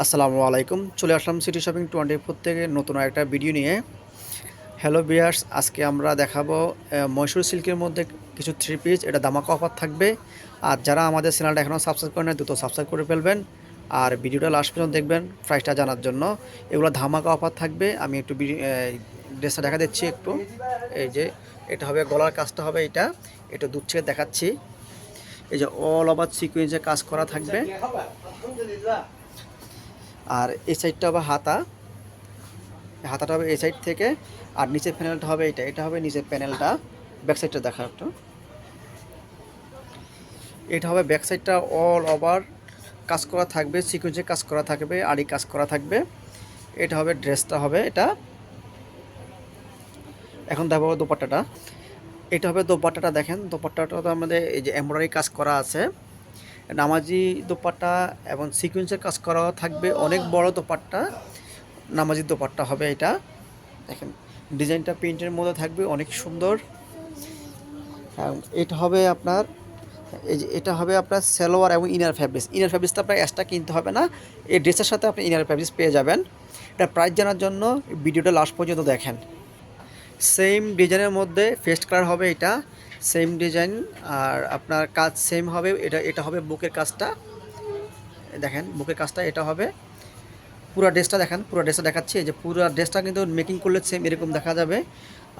আসসালামু আলাইকুম। চলে আসলাম সিটি শপিং টোয়েন্টি ফোর থেকে নতুন একটা ভিডিও নিয়ে। হ্যালো বিয়ার্স আজকে আমরা দেখাবো আহ, মহীশূর সিল্কের মধ্যে কিছু থ্রি পিস এটা দামাকা অফার থাকবে। আর যারা আমাদের চ্যানেলটা এখনও সাবস্ক্রাইব করেন দ্রুত সাবস্ক্রাইব করে ফেলবেন। আর ভিডিওটা লাস্ট পর্যন্ত দেখবেন প্রাইসটা জানার জন্য। এগুলো ধামাকা অফার থাকবে। আমি একটু ড্রেসটা দেখা দিচ্ছি একটু। এই যে এটা হবে গলার কাজটা হবে এটা। একটু দূর থেকে দেখাচ্ছি। এই যে অল ওভার সিকুয়েন্সে কাজ করা থাকবে। আর এই সাইডটা হবে হাতা। হাতাটা হবে এই সাইড থেকে। আর নিচের প্যানেলটা হবে এটা। এটা হবে নিচের প্যানেলটা ব্যাক সাইডটা দেখা একটু। এটা হবে ব্যাক সাইডটা অল ওভার কাজ করা থাকবে সিকুয়েন্সে কাজ করা থাকবে, আড়ি কাজ করা থাকবে। এটা হবে ড্রেসটা হবে এটা। এখন দেখো দোপাট্টাটা। এটা হবে দোপাট্টাটা দেখেন। দোপাট্টাটা তো আমাদের এই যে এমব্রয়ডারি কাজ করা আছে। নামাজি দোপাট্টা এবং সিকুয়েন্সের কাজ করা থাকবে অনেক বড় দোপাট্টা, নামাজি দোপাট্টা হবে এটা। দেখেন, ডিজাইনটা প্রিন্টের মধ্যে থাকবে, অনেক সুন্দর। আর এটা হবে আপনার, এই যে এটা হবে আপনার সালোয়ার এবং ইনার ফ্যাব্রিক্স ইনার ফ্যাব্রিক্সটা আপনার এক্সট্রা কিনতে হবে না, এই ড্রেসের সাথে আপনি ইনার ফ্যাব্রিক্স পেয়ে যাবেন। এটা প্রাইস জানার জন্য ভিডিওটা লাস্ট পর্যন্ত দেখেন। সেম ডিজাইনের মধ্যে ফেস্ট কালার হবে এটা। সেম ডিজাইন আর আপনার কাজ সেম হবে, এটা এটা হবে বুকের কাজটা। দেখেন, বুকের কাজটা, এটা হবে। পুরো ড্রেসটা দেখেন, পুরো ড্রেসটা দেখাচ্ছি। যে পুরো ড্রেসটা কিন্তু মেকিং করলে সেম এরকম দেখা যাবে।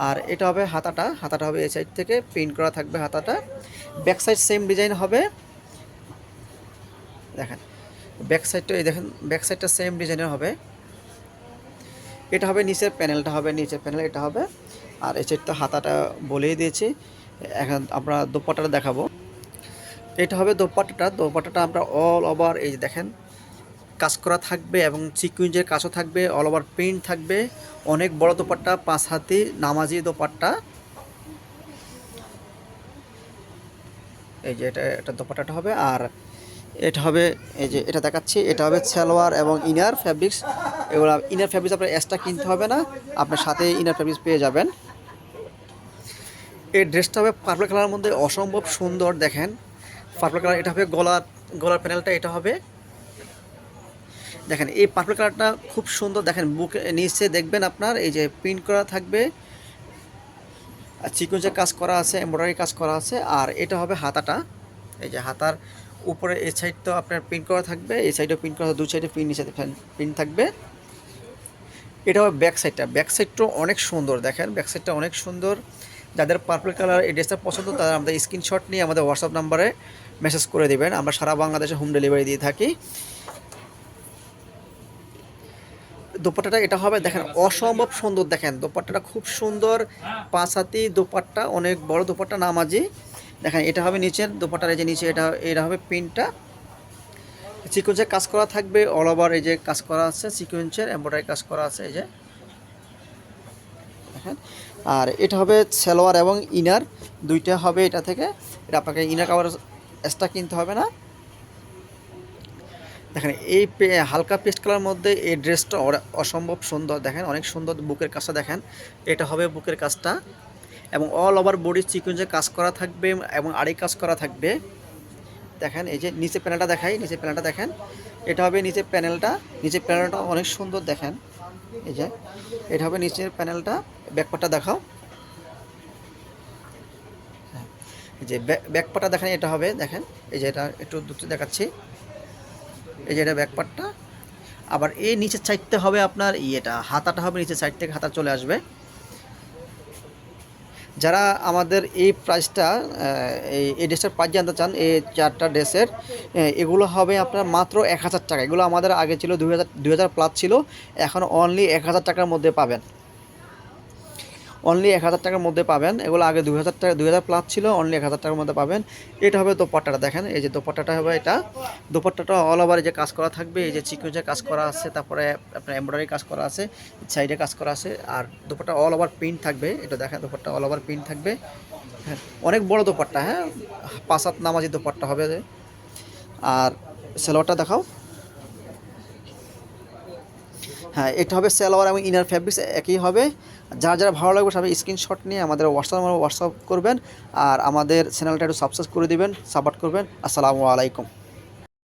আর এটা হবে হাতাটা হাতাটা হবে এই সাইড থেকে প্রিন্ট করা থাকবে হাতাটা। ব্যাক সাইড সেম ডিজাইন হবে। দেখেন ব্যাক সাইডটা এই দেখেন ব্যাক সাইডটা সেম ডিজাইনের হবে। এটা হবে নিচের প্যানেলটা হবে নিচের প্যানেল এটা হবে। আর এই সাইডটা হাতাটা বলেই দিয়েছি। এখন আমরা দোপাট্টাটা দেখাবো। এটা হবে দোপাট্টাটা। দোপাট্টাটা আমরা অল ওভার এই দেখেন, কাজ করা থাকবে এবং চিকুইঞ্জের কাজও থাকবে অল ওভার প্রিন্ট থাকবে। অনেক বড় দোপাট্টা, পাঁচ হাতি, নামাজি দোপাট্টা। এই যে এটা এটা দোপাট্টাটা হবে। আর এটা হবে, এই যে এটা দেখাচ্ছি, এটা হবে সালোয়ার এবং ইনার ফ্যাব্রিক্স এগুলো ইনার ফ্যাব্রিক্স আপনার এক্সট্রা কিনতে হবে না। আপনার সাথে ইনার ফ্যাব্রিক্স পেয়ে যাবেন। এই ড্রেসটা হবে পার্পল কালারের মধ্যে, অসম্ভব সুন্দর, দেখেন। পার্পল কালার এটা হবে গলার গলার প্যানেলটা এটা হবে। দেখেন, এই পার্পল কালারটা খুব সুন্দর, দেখেন, বুকে, নিচে দেখবেন আপনার, এই যে প্রিন্ট করা থাকবে। আর সিকুয়েন্সের কাজ করা আছে এমব্রয়ডারি কাজ করা আছে, আর এটা হবে হাতাটা। এই যে হাতার উপরে, এই সাইড তো আপনার প্রিন্ট করা থাকবে, এই সাইডেও প্রিন্ট করা দু সাইডে প্রিন্ট নিচে প্রিন্ট থাকবে। এটা হবে ব্যাক সাইডটা ব্যাক সাইডটাও অনেক সুন্দর, দেখেন ব্যাক সাইডটা অনেক সুন্দর। যাদের পার্পল কালার এই ড্রেসটা পছন্দ, তারা আমাদের স্ক্রিনশট নিয়ে আমাদের হোয়াটসঅ্যাপ নাম্বারে মেসেজ করে দেবেন। আমরা সারা বাংলাদেশে হোম ডেলিভারি দিয়ে থাকি। দোপাট্টাটা এটা হবে, দেখেন, অসম্ভব সুন্দর, দেখেন, দোপাট্টাটা খুব সুন্দর। পাঁচ হাতি দোপাট্টা, অনেক বড় দোপাট্টা, নামাজি। দেখেন, এটা হবে নিচের দোপাট্টার, এই যে নিচে, এটা এটা হবে প্রিন্টটা সিকুয়েন্সের কাজ করা থাকবে অল ওভার এই যে কাজ করা আছে সিকুয়েন্সের এমব্রয়ডারি কাজ করা আছে, এই যে। দেখেন। আর এটা হবে সালোয়ার এবং ইনার। দুইটা হবে এটা থেকে। এটা আপনাকে ইনার কাভার এক্সট্রা কিনতে হবে না। দেখেন, এই হালকা পেস্ট কালার মধ্যে এই ড্রেসটা অসম্ভব সুন্দর। দেখেন, অনেক সুন্দর বুকের কাজটা দেখেন। এটা হবে বুকের কাজটা। এবং অল ওভার বডি সিকুয়েন্সে কাজ করা থাকবে এবং আড়ি কাজ করা থাকবে। দেখেন, এই যে নিচে প্যানেলটা দেখাই। নিচে প্যানেলটা দেখেন। এটা হবে নিচের প্যানেলটা নিচের প্যানেলটা অনেক সুন্দর দেখেন। এই যে, এটা হবে নিচের প্যানেলটা ব্যাকপাটটা দেখাও। হ্যাঁ, যে ব্যাকপাটটা দেখেন এটা হবে দেখেন এই যে এটা একটু দুটো দেখাচ্ছি। এই যে এটা ব্যাকপাটটা আবার এই নিচের সাইডতে হবে আপনার ইয়েটা হাতাটা হবে নিচের সাইড থেকে হাতা চলে আসবে। যারা আমাদের এই প্রাইসটা এই এই ড্রেসের প্রাইস জানতে চান এই চারটা ড্রেসের এগুলো হবে আপনার মাত্র এক হাজার টাকা। এগুলো আমাদের আগে ছিল দুই হাজার প্লাস ছিল এখন অনলি এক হাজার টাকার মধ্যে পাবেন। অনলি এক হাজার টাকার মধ্যে পাবেন। এগুলো আগে দুই হাজার টাকা দুই হাজার প্লাস ছিল অনলি এক হাজার টাকার মধ্যে পাবেন। এটা হবে দোপাট্টাটা, দেখেন। এই যে দোপাট্টাটা হবে এটা। দোপাট্টাটা অল ওভার যে কাজ করা থাকবে, এই যে চিকুঞ্জের কাজ করা আছে, তারপরে আপনার এমব্রয়ডারি কাজ করা আছে সাইডে কাজ করা আছে, আর দোপাট্টা অল ওভার প্রিন্ট থাকবে। এটা দেখেন, দোপাট্টা অল ওভার প্রিন্ট থাকবে। হ্যাঁ অনেক বড় দোপাট্টা হ্যাঁ। পাঁচ হাত নামাজি দোপাট্টা হবে। আর সেলোয়ারটা দেখাও। হ্যাঁ এটা হবে সালোয়ার এবং ইনার ফ্যাব্রিক্স একই হবে। যারা যারা ভালো লাগবে সবাই স্ক্রিনশট নিয়ে আমাদের হোয়াটসঅ্যাপ হোয়াটসঅ্যাপ করবেন, আর আমাদের চ্যানেলটা একটু সাবস্ক্রাইব করে দেবেন সাপোর্ট করবেন। আসসালামু আলাইকুম।